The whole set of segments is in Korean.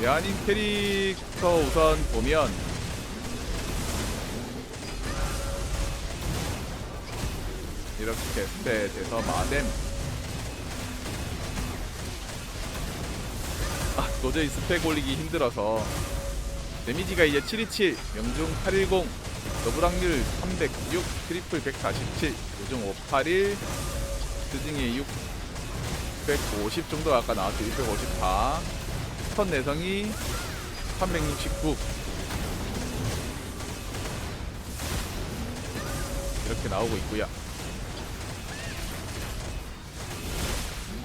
내한인 캐릭터 우선 보면 이렇게 스탯에서 마뎀. 아 도저히 스펙 올리기 힘들어서. 데미지가 이제 727 명중 810 더블 확률 306 트리플 147 요중 581 스징이 6 650 정도 아까 나왔죠. 654 스턴 내성이 369 이렇게 나오고 있고요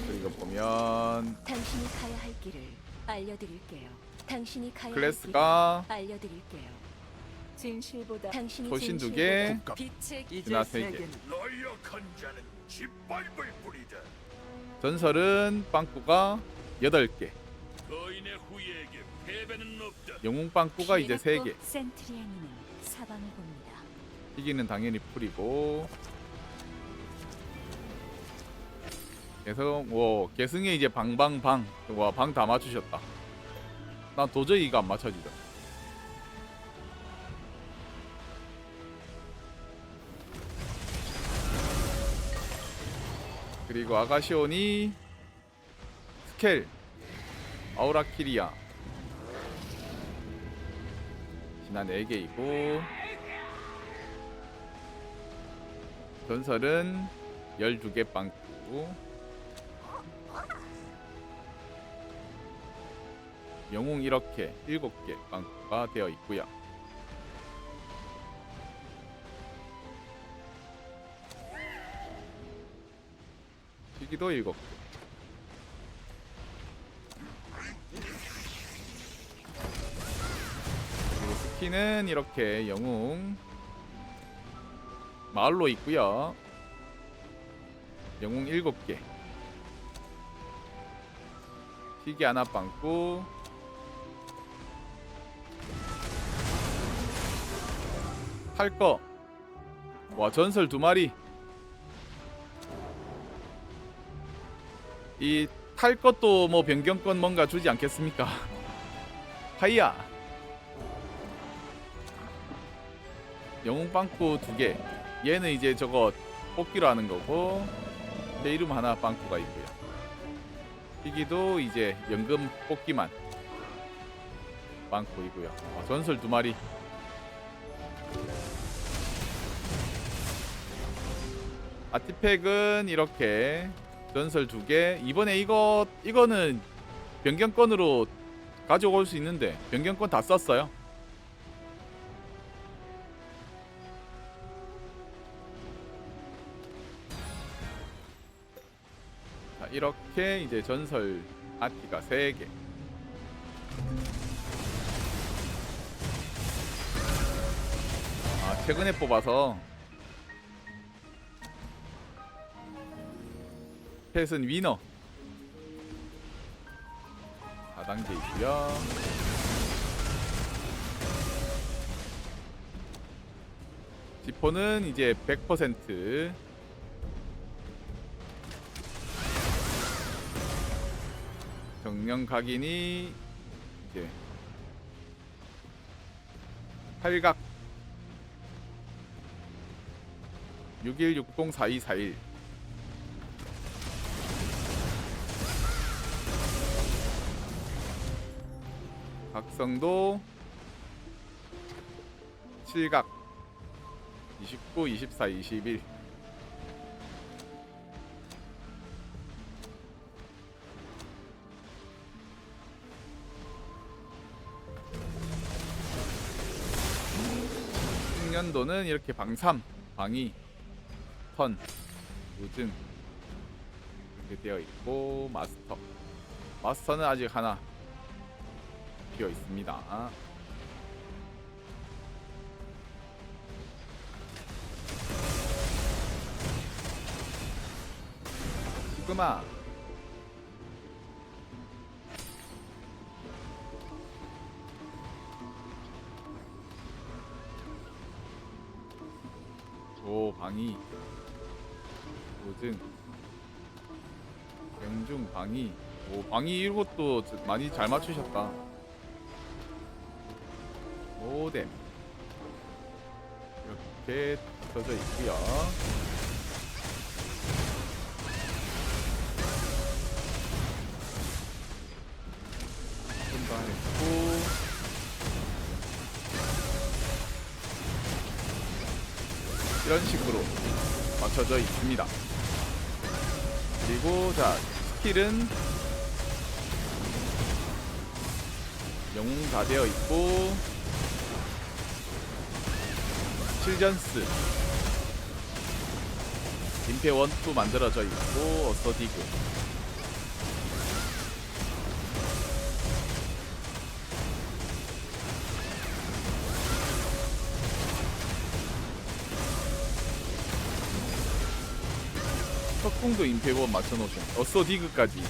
그리고 보면 당신이 가야 할 길을 알려드릴게요. 당신이 가야 클래스가 할 길을 알려드릴게요. 진실보다 당신이 소신 두 진실보다 개, 빛의 진화 세 개. 자는 짓밟을. 전설은 빵꾸가 8개, 거인의 후예에게 패배는 없다. 영웅 빵꾸가 이제 3개. 센트리아니는 사방을 봅니다. 희귀는 당연히 풀이고. 계속 뭐 계승에 이제 방방방 와 방 다 맞추셨다. 난 도저히 이거 안 맞춰지죠. 그리고 아가시온이 스켈 아우라키리아. 진화 4개이고. 전설은 12개 빵꾸. 영웅 이렇게 7개 빵꾸가 되어 있고요. 시기도 7개 스킨은 이렇게 영웅 마을로 있고요. 영웅 7개. 희귀 하나 빵꾸. 탈 거. 와, 전설 두 마리. 이 탈 것도 뭐 변경권 뭔가 주지 않겠습니까? 하이야. 영웅 빵꾸 두 개. 얘는 이제 저거 뽑기로 하는 거고 제 이름 하나 빵꾸가 있고요. 희기도 이제 연금 뽑기만 빵꾸이고요. 아, 전설 두 마리. 아티팩은 이렇게 전설 두 개. 이번에 이거 이거는 변경권으로 가져올 수 있는데 변경권 다 썼어요. 자, 이렇게 이제 전설 아티가 3개. 아, 최근에 뽑아서 펫은 위너 4단계 있고요. 지포는 이제 100% 정령 각인이 이제 팔각 61604241 각성도 7각 29, 24, 21 숙련도는 이렇게 방삼, 방이, 턴, 우증 이렇게 되어 있고 마스터 마스터는 아직 하나 비어 있습니다. 지금아 방위 보증 경중 방위 오 방위 이것도 많이 잘 맞추셨다. 오뎀 이렇게 붙어져 있구요. 이런 식으로 맞춰져 있습니다. 그리고 자 스킬은 영웅 다 되어 있고 실전스 임페 원투 만들어져 있고 어서디그 석궁도 임페원 맞춰놓으신 어서디그까지